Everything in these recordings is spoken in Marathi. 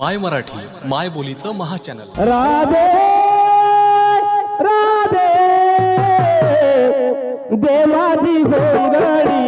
माय मराठी माय बोलीचं महाचॅनल राधे राधे देवाजी गोंधळी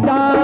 राजा